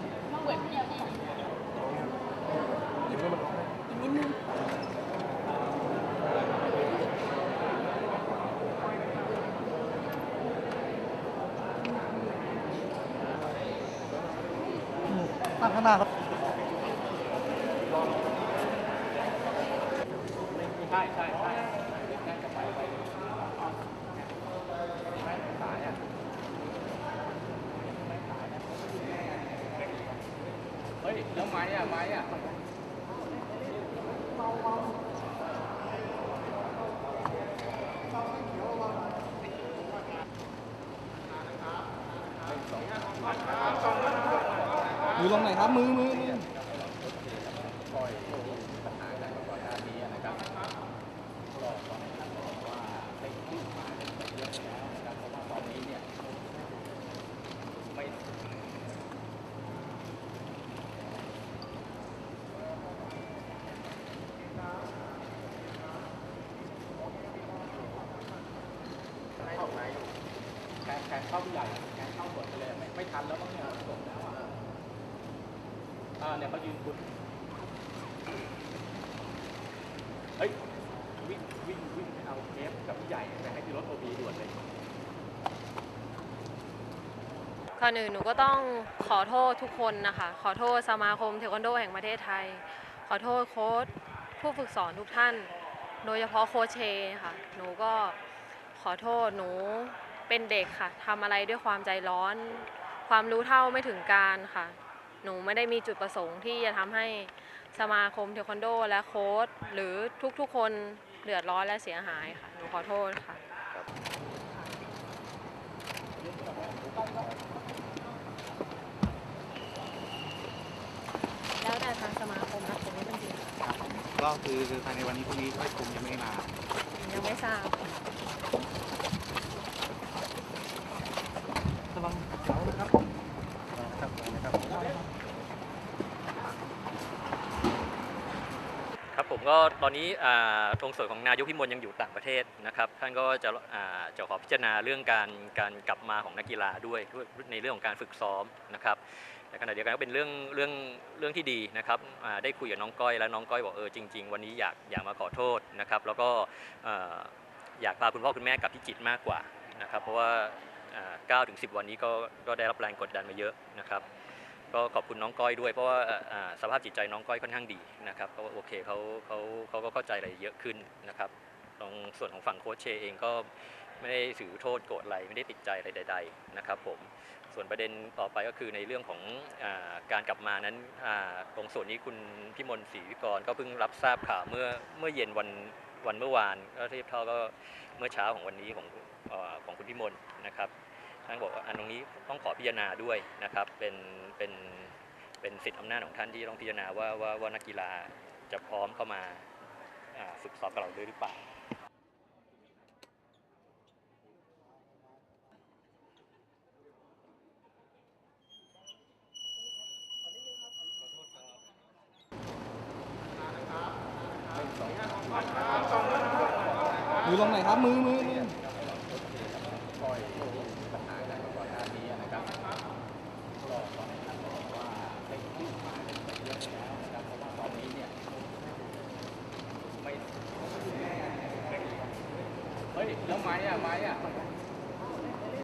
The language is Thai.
มือนเหมือนเดียวดียิ้มให้มันอีกนิดนึงตั้งข้างหน้าครับใช่ใช่ใช่แค่จะไปไปไม่สายอะไม่สายอะเฮ้ยแล้วไม้อะไม้อะมือลงไหนครับมือมือมือ ปล่อยปัญหาจากก่อนหน้านี้นะครับก็ตอนนี้ท่านบอกว่าได้ขึ้นมาเป็นเยอะแล้วนะครับเพราะว่าตอนนี้เนี่ยไม่ เข้าไหนแข่งแข่ง เข้าผู้ใหญ่แข่งเข้าหมดไปเลยไม่ไม่ทันแล้วมั้งเนี่ยจบแล้วอะอ่าเนี่ยเขายืนคุณเฮ้ยวิ่งวิ่งวิ่งไปเอาเทปกับผู้ใหญ่ไปให้ที่รถโอบีด่วนเลยก่อนอื่นหนูก็ต้องขอโทษทุกคนนะคะ ขอโทษสมาคมเทควันโดแห่งประเทศไทย ขอโทษโค้ชผู้ฝึกสอนทุกท่าน โดยเฉพาะโค้ชเชค่ะ หนูก็ขอโทษหนู เป็นเด็กค่ะทำอะไรด้วยความใจร้อน ความรู้เท่าไม่ถึงการค่ะ หนูไม่ได้มีจุดประสงค์ที่จะทำให้สมาคมเทควันโด และโค้ชหรือทุกๆ คนเดือดร้อนและเสียหายค่ะ หนูขอโทษค่ะแล้วแต่ทางสมาคมนะผมไม่เป็นจริงก็คือคือภายในวันนี้พรุ่งนี้ก็คงยังไม่มา ยังไม่ทราบ ระวังเสานะครับนะครับนะครับ ครับผมก็ตอนนี้ตรงส่วนของนายกพิมลยังอยู่ต่างประเทศนะครับท่านก็จะจะขอพิจารณาเรื่องการการกลับมาของนักกีฬาด้วยในเรื่องของการฝึกซ้อมนะครับในขณะเดียวกันก็เป็นเรื่องเรื่องเรื่องที่ดีนะครับได้คุยกับน้องก้อยแล้วน้องก้อยบอกเออจริง ๆ วันนี้อยากอยากมาขอโทษนะครับ แล้วก็อยากพาคุณพ่อคุณแม่กลับพิจิตรมากกว่านะครับ เพราะว่าอ่า9ถึง10 วันนี้ก็ก็ได้รับแรงกดดันมาเยอะนะครับ ก็ขอบคุณน้องก้อยด้วยเพราะว่าสภาพจิตใจน้องก้อยค่อนข้างดีนะครับก็โอเคเขาเขาเขาก็เข้าใจอะไรเยอะขึ้นนะครับตรงส่วนของฝั่งโค้ชเชเองก็ไม่ได้ถือโทษโกรธอะไรไม่ได้ติดใจอะไรใด ๆ นะครับผมส่วนประเด็นต่อไปก็คือในเรื่องของอการกลับมานั้นอ่าตรงส่วนนี้คุณพิมลศรีวิกรก็เพิ่งรับทราบข่าวเมื่อเมื่อเย็นวันวันเมื่อวานก็เทียบเท่าก็เมื่อเช้าของวันนี้ของเอ่อของคุณพิมลนะครับ ท่านบอกว่าอันตรงนี้ต้องขอพิจารณาด้วยนะครับ เป็นเป็นเป็นสิทธิอำนาจของท่านที่ต้องพิจารณาว่าว่าว่านักกีฬาจะพร้อมเข้ามาอ่าฝึกซ้อมกับเราด้วยหรือเปล่ามือลงไหนครับ มือมือมือ ปล่อยปัญหาจากก่อนหน้านี้นะครับก็ตอนนี้ท่านบอกว่าได้ขึ้นมาเป็นเยอะแล้วนะครับเพราะว่าตอนนี้เนี่ย ไม่เฮ้ย